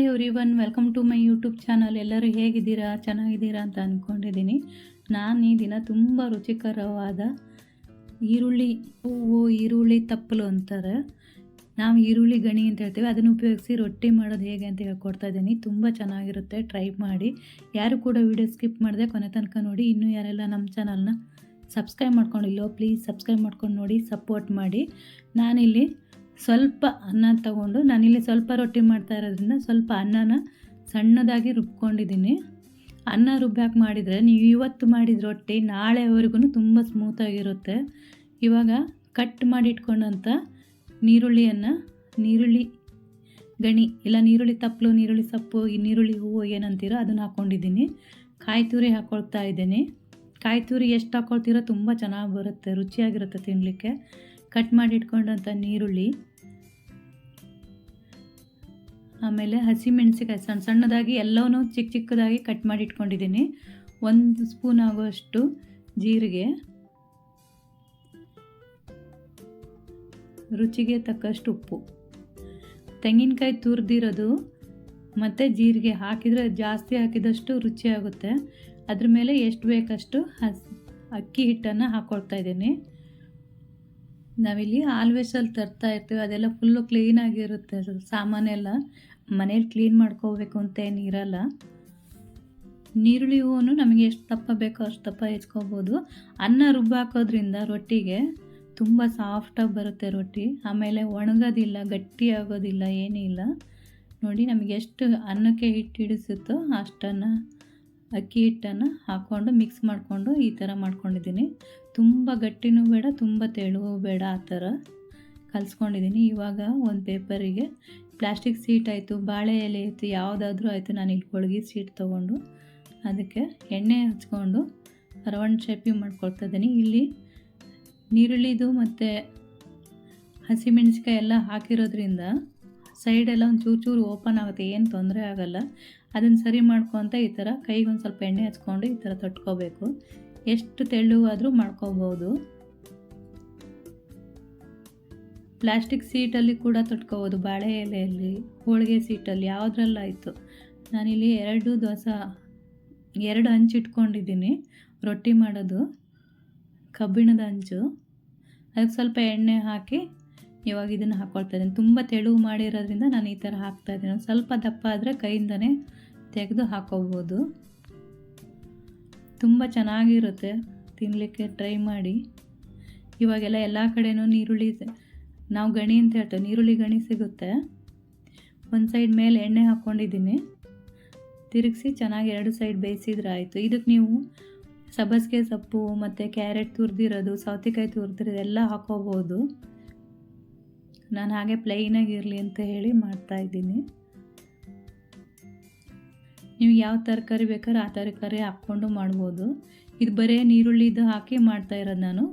Hi one welcome to my YouTube channel. ಎಲ್ಲರೂ ಹೇಗಿದ್ದೀರಾ? ಚೆನ್ನಾಗಿದ್ದೀರಾ ಅಂತ ಅಂದ್ಕೊಂಡಿದ್ದೀನಿ ನಾನು ಈ ದಿನ ತುಂಬ ರುಚಿಕರವಾದ ಈರುಳ್ಳಿ, ಹೂವು, ಈರುಳ್ಳಿ ತಪ್ಪಲು ಅಂತಾರೆ. ನಾವು ಈರುಳ್ಳಿ ಗಣಿ ಅಂತ ಹೇಳ್ತೀವಿ. ಅದನ್ನು ಉಪಯೋಗಿಸಿ ರೊಟ್ಟಿ ಮಾಡೋದು ಹೇಗೆ ಅಂತ ಹೇಳ್ಕೊಡ್ತಾ ಇದ್ದೀನಿ. ತುಂಬ ಚೆನ್ನಾಗಿರುತ್ತೆ. ಟ್ರೈ ಮಾಡಿ. ಯಾರು ಕೂಡ ವೀಡಿಯೋ ಸ್ಕಿಪ್ ಮಾಡಿದೆ ಕೊನೆ ತನಕ ನೋಡಿ. ಇನ್ನೂ ಯಾರೆಲ್ಲ ನಮ್ಮ ಚಾನಲ್ನ ಸಬ್ಸ್ಕ್ರೈಬ್ ಮಾಡ್ಕೊಂಡಿಲ್ಲೋ, ಪ್ಲೀಸ್ ಸಬ್ಸ್ಕ್ರೈಬ್ ಮಾಡ್ಕೊಂಡು ನೋಡಿ, ಸಪೋರ್ಟ್ ಮಾಡಿ. ನಾನಿಲ್ಲಿ ಸ್ವಲ್ಪ ಅನ್ನ ತಗೊಂಡು, ನಾನಿಲ್ಲಿ ಸ್ವಲ್ಪ ರೊಟ್ಟಿ ಮಾಡ್ತಾ ಇರೋದ್ರಿಂದ ಸ್ವಲ್ಪ ಅನ್ನನ ಸಣ್ಣದಾಗಿ ರುಬ್ಕೊಂಡಿದ್ದೀನಿ. ಅನ್ನ ರುಬ್ಬಾಕೆ ಮಾಡಿದರೆ, ನೀವು ಇವತ್ತು ಮಾಡಿದ ರೊಟ್ಟಿ ನಾಳೆವರೆಗೂ ತುಂಬ ಸ್ಮೂತಾಗಿರುತ್ತೆ ಇವಾಗ ಕಟ್ ಮಾಡಿ ಇಟ್ಕೊಂಡಂಥ ನೀರುಳ್ಳಿಯನ್ನು ನೀರುಳ್ಳಿ ಗಣಿ ಇಲ್ಲ ನೀರುಳ್ಳಿ ತಪ್ಪಲು ನೀರುಳ್ಳಿ ಸೊಪ್ಪು, ಈ ನೀರುಳ್ಳಿ ಹೂವು ಏನಂತೀರೋ ಅದನ್ನು ಹಾಕ್ಕೊಂಡಿದ್ದೀನಿ ಕಾಯಿ ತುರಿ ಹಾಕ್ಕೊಳ್ತಾ ಇದ್ದೀನಿ. ಕಾಯಿ ತುರಿ ಎಷ್ಟು ಹಾಕ್ಕೊಳ್ತೀರೋ ತುಂಬ ಚೆನ್ನಾಗಿ ಬರುತ್ತೆ, ರುಚಿಯಾಗಿರುತ್ತೆ ತಿನ್ನಲಿಕ್ಕೆ ಕಟ್ ಮಾಡಿ ಇಟ್ಕೊಂಡಂಥ ನೀರುಳ್ಳಿ ಆಮೇಲೆ ಹಸಿಮೆಣಸಿಕಾಯಿ ಸಣ್ಣ ಸಣ್ಣದಾಗಿ ಎಲ್ಲವೂ ಚಿಕ್ಕ ಚಿಕ್ಕದಾಗಿ ಕಟ್ ಮಾಡಿ ಇಟ್ಕೊಂಡಿದ್ದೀನಿ. ಒಂದು ಸ್ಪೂನ್ ಆಗುವಷ್ಟು ಜೀರಿಗೆ. ರುಚಿಗೆ ತಕ್ಕಷ್ಟು ಉಪ್ಪು. ತೆಂಗಿನಕಾಯಿ ತುರಿದಿರೋದು ಮತ್ತು ಜೀರಿಗೆ ಹಾಕಿದರೆ ಜಾಸ್ತಿ ಹಾಕಿದಷ್ಟು ರುಚಿಯಾಗುತ್ತೆ ಅದ್ರ ಮೇಲೆ ಎಷ್ಟು ಬೇಕಷ್ಟು ಹಸ್, ಅಕ್ಕಿ ಹಿಟ್ಟನ್ನು ಹಾಕ್ಕೊಳ್ತಾ ಇದ್ದೀನಿ. ನಾವಿಲ್ಲಿ ಆಲ್ವೇಸಲ್ಲಿ ತರ್ತಾ ಇರ್ತೀವಿ, ಅದೆಲ್ಲ ಫುಲ್ಲು ಕ್ಲೀನಾಗಿರುತ್ತೆ ಸಾಮಾನೆಲ್ಲ. ಮನೇಲಿ ಕ್ಲೀನ್ ಮಾಡ್ಕೋಬೇಕು ಅಂತ ಏನು ಇರಲ್ಲ. ನೀರುಳ್ಳಿ ಹೂವನ್ನು ನಮಗೆ ಎಷ್ಟು ದಪ್ಪ ಬೇಕೋ ಅಷ್ಟು ದಪ್ಪ ಹೆಚ್ಕೋಬೋದು. ಅನ್ನ ರುಬ್ಬ ಹಾಕೋದ್ರಿಂದ ರೊಟ್ಟಿಗೆ ತುಂಬ ಸಾಫ್ಟಾಗಿ ಬರುತ್ತೆ ರೊಟ್ಟಿ. ಆಮೇಲೆ ಒಣಗೋದಿಲ್ಲ ಗಟ್ಟಿ ಆಗೋದಿಲ್ಲ ಏನೂ ಇಲ್ಲ. ನೋಡಿ ನಮಗೆ ಎಷ್ಟು ಅನ್ನಕ್ಕೆ ಹಿಟ್ಟು ಹಿಡಿಸುತ್ತೋ ಅಷ್ಟನ್ನು, ಅಕ್ಕಿ ಹಿಟ್ಟನ್ನು ಹಾಕ್ಕೊಂಡು ಮಿಕ್ಸ್ ಮಾಡಿಕೊಂಡು ಈ ಥರ ಮಾಡ್ಕೊಂಡಿದ್ದೀನಿ. ತುಂಬ ಗಟ್ಟಿನೂ ಬೇಡ, ತುಂಬ ತೆಳುವು ಬೇಡ ಆ ಥರ ಕಲಿಸ್ಕೊಂಡಿದ್ದೀನಿ. ಇವಾಗ ಒಂದು ಪೇಪರಿಗೆ ಪ್ಲಾಸ್ಟಿಕ್ ಸೀಟ್ ಆಯಿತು, ಬಾಳೆ ಎಲೆ ಆಯಿತು, ಯಾವುದಾದ್ರೂ ಆಯಿತು, ನಾನು ಇಲ್ಲಿ ಹೋಳ್ಗೆ ಸೀಟ್ ತೊಗೊಂಡು ಅದಕ್ಕೆ ಎಣ್ಣೆ ಹಚ್ಕೊಂಡು ರೌಂಡ್ ಶೇಪಿಂಗ್ ಮಾಡ್ಕೊಳ್ತಾ ಇದ್ದೀನಿ. ಇಲ್ಲಿ ನೀರುಳ್ಳಿದು ಮತ್ತು ಹಸಿಮೆಣಸಿಕಾಯಿ ಎಲ್ಲ ಹಾಕಿರೋದ್ರಿಂದ ಸೈಡೆಲ್ಲ ಒಂದು ಚೂರು ಚೂರು ಓಪನ್ ಆಗುತ್ತೆ, ಏನು ತೊಂದರೆ ಆಗೋಲ್ಲ. ಅದನ್ನು ಸರಿ ಮಾಡ್ಕೊತ ಈ ಥರ ಕೈಗೆ ಒಂದು ಸ್ವಲ್ಪ ಎಣ್ಣೆ ಹಚ್ಕೊಂಡು ಈ ಥರ ತೊಟ್ಕೋಬೇಕು. ಎಷ್ಟು ತೆಳ್ಳುವಾದರೂ ಮಾಡ್ಕೋಬೋದು. ಪ್ಲಾಸ್ಟಿಕ್ ಸೀಟಲ್ಲಿ ಕೂಡ ತೊಟ್ಕೋಬೋದು, ಬಾಳೆ ಎಲೆಯಲ್ಲಿ, ಹೋಳಿಗೆ ಸೀಟಲ್ಲಿ, ಯಾವುದ್ರಲ್ಲಾಯಿತು. ನಾನಿಲ್ಲಿ ಎರಡು ದೋಸೆ, ಎರಡು ಹಂಚು ಇಟ್ಕೊಂಡಿದ್ದೀನಿ, ರೊಟ್ಟಿ ಮಾಡೋದು, ಕಬ್ಬಿಣದ ಹಂಚು ಅದಕ್ಕೆ ಸ್ವಲ್ಪ ಎಣ್ಣೆ ಹಾಕಿ ಇವಾಗ ಇದನ್ನು ಹಾಕ್ಕೊಳ್ತಾ ಇದ್ದೀನಿ. ತುಂಬ ತೆಳು ಮಾಡಿರೋದ್ರಿಂದ ನಾನು ಈ ಥರ ಹಾಕ್ತಾ ಇದ್ದೀನಿ. ಸ್ವಲ್ಪ ದಪ್ಪ ಆದರೆ ಕೈಯಿಂದನೇ ತೆಗೆದು ಹಾಕೋಬೋದು. ತುಂಬ ಚೆನ್ನಾಗಿರುತ್ತೆ ತಿನ್ನಲಿಕ್ಕೆ ಟ್ರೈ ಮಾಡಿ. ಇವಾಗೆಲ್ಲ ಎಲ್ಲ ಕಡೆಯೂ ನೀರುಳ್ಳಿ ನಾವು ಗಣಿ ಅಂತ ಹೇಳ್ತೇವೆ. ನೀರುಳ್ಳಿ ಗಣಿ ಸಿಗುತ್ತೆ. ಒಂದು ಸೈಡ್ ಮೇಲೆ ಎಣ್ಣೆ ಹಾಕ್ಕೊಂಡಿದ್ದೀನಿ ತಿರುಗಿಸಿ ಚೆನ್ನಾಗಿ ಎರಡು ಸೈಡ್ ಬೇಯಿಸಿದ್ರೆ ಆಯಿತು. ಇದಕ್ಕೆ ನೀವು ಸಬ್ಬಸಿಗೆ ಸೊಪ್ಪು ಮತ್ತು ಕ್ಯಾರೆಟ್ ತುರಿದಿರೋದು, ಸೌತೆಕಾಯಿ ತುರಿದಿರೋದು ಎಲ್ಲ ಹಾಕೋಬೋದು ನಾನು ಹಾಗೆ ಪ್ಲೈನಾಗಿ ಇರಲಿ ಅಂತ ಹೇಳಿ ಮಾಡ್ತಾಯಿದ್ದೀನಿ ನೀವು ಯಾವ ತರಕಾರಿ ಬೇಕಾದ್ರೆ ಆ ತರಕಾರಿ ಹಾಕ್ಕೊಂಡು ಮಾಡ್ಬೋದು. ಇದು ಬರೀ ನೀರುಳ್ಳಿದು ಹಾಕಿ ಮಾಡ್ತಾ ಇರೋದು ನಾನು.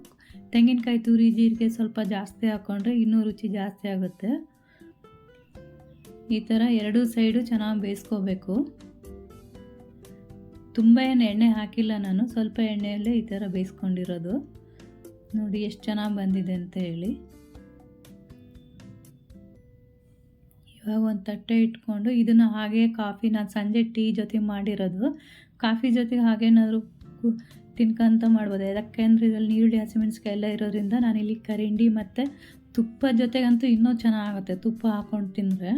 ತೆಂಗಿನಕಾಯಿ ತುರಿ ಜೀರಿಗೆ ಸ್ವಲ್ಪ ಜಾಸ್ತಿ ಹಾಕ್ಕೊಂಡ್ರೆ ಇನ್ನೂ ರುಚಿ ಜಾಸ್ತಿ ಆಗುತ್ತೆ. ಈ ಥರ ಎರಡೂ ಸೈಡು ಚೆನ್ನಾಗಿ ಬೇಯಿಸ್ಕೋಬೇಕು. ತುಂಬ ಏನು ಎಣ್ಣೆ ಹಾಕಿಲ್ಲ ನಾನು, ಸ್ವಲ್ಪ ಎಣ್ಣೆಯಲ್ಲೇ ಈ ಥರ ಬೇಯಿಸ್ಕೊಂಡಿರೋದು. ನೋಡಿ ಎಷ್ಟು ಚೆನ್ನಾಗಿ ಬಂದಿದೆ ಅಂತ ಹೇಳಿ. ಇವಾಗ ಒಂದು ತಟ್ಟೆ ಇಟ್ಕೊಂಡು ಇದನ್ನು ಹಾಗೆ ಕಾಫಿ, ನಾನು ಸಂಜೆ ಟೀ ಜೊತೆ ಮಾಡಿರೋದು. ಕಾಫಿ ಜೊತೆಗೆ ಹಾಗೇನಾದರೂ ತಿನ್ಕೊಂತ ಮಾಡ್ಬೋದು. ಯಾಕೆಂದರೆ ಇದರಲ್ಲಿ ನೀರುಳ್ಳಿ ಹಸಿಮೆಣಸಿಕಾಯಿ ಎಲ್ಲ ಇರೋದ್ರಿಂದ ನಾನಿಲ್ಲಿ ಕರಿಂಡಿ ಮತ್ತು ತುಪ್ಪ ಜೊತೆಗಂತೂ ಇನ್ನೂ ಚೆನ್ನಾಗುತ್ತೆ. ತುಪ್ಪ ಹಾಕ್ಕೊಂಡು ತಿಂದರೆ.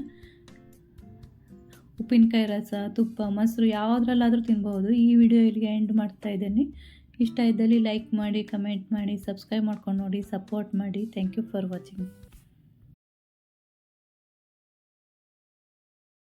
ಉಪ್ಪಿನಕಾಯಿ ರಸ, ತುಪ್ಪ, ಮೊಸರು ಯಾವುದ್ರಲ್ಲಾದರೂ ತಿನ್ಬೋದು. ಈ ವಿಡಿಯೋ ಇಲ್ಲಿಗೆ ಎಂಡ್ ಮಾಡ್ತಾ ಇದ್ದೀನಿ. ಇಷ್ಟ ಇದ್ದಲ್ಲಿ ಲೈಕ್ ಮಾಡಿ ಕಮೆಂಟ್ ಮಾಡಿ ಸಬ್ಸ್ಕ್ರೈಬ್ ಮಾಡ್ಕೊಂಡು ನೋಡಿ ಸಪೋರ್ಟ್ ಮಾಡಿ. Thank you for watching